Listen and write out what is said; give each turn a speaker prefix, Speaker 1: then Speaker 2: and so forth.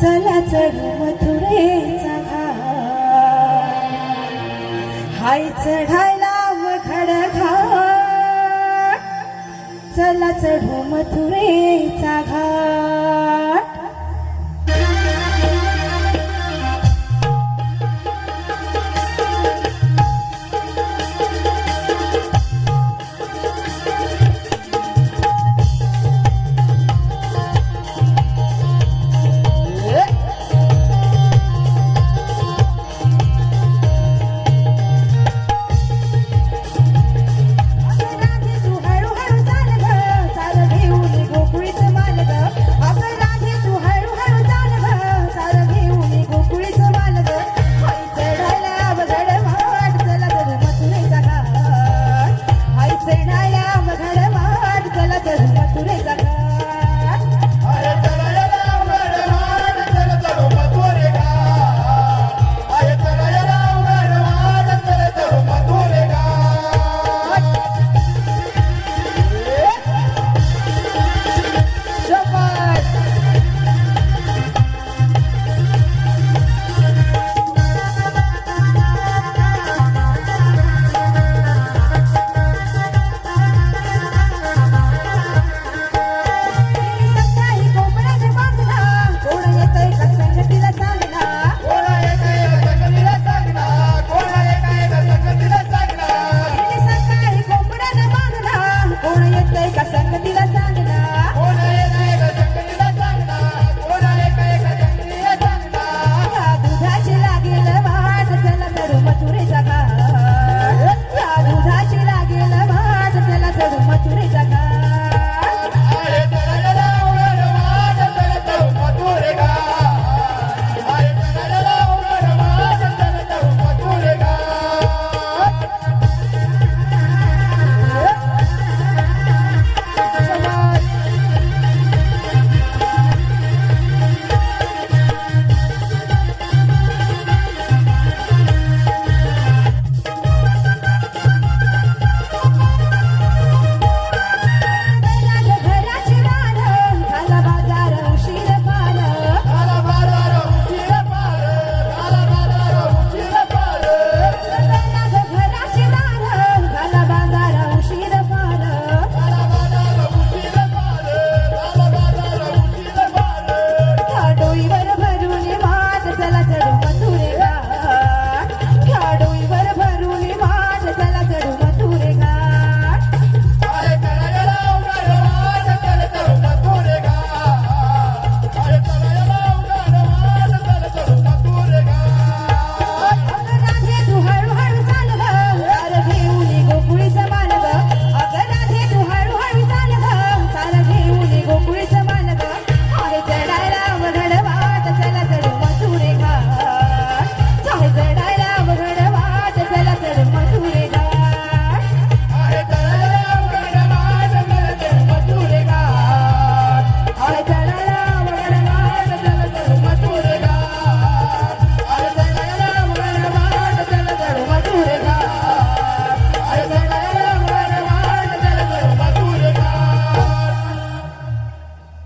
Speaker 1: चला चढू मथुरेचा हाय चढायला मखड घाट. चला चढू मथुरेचा घा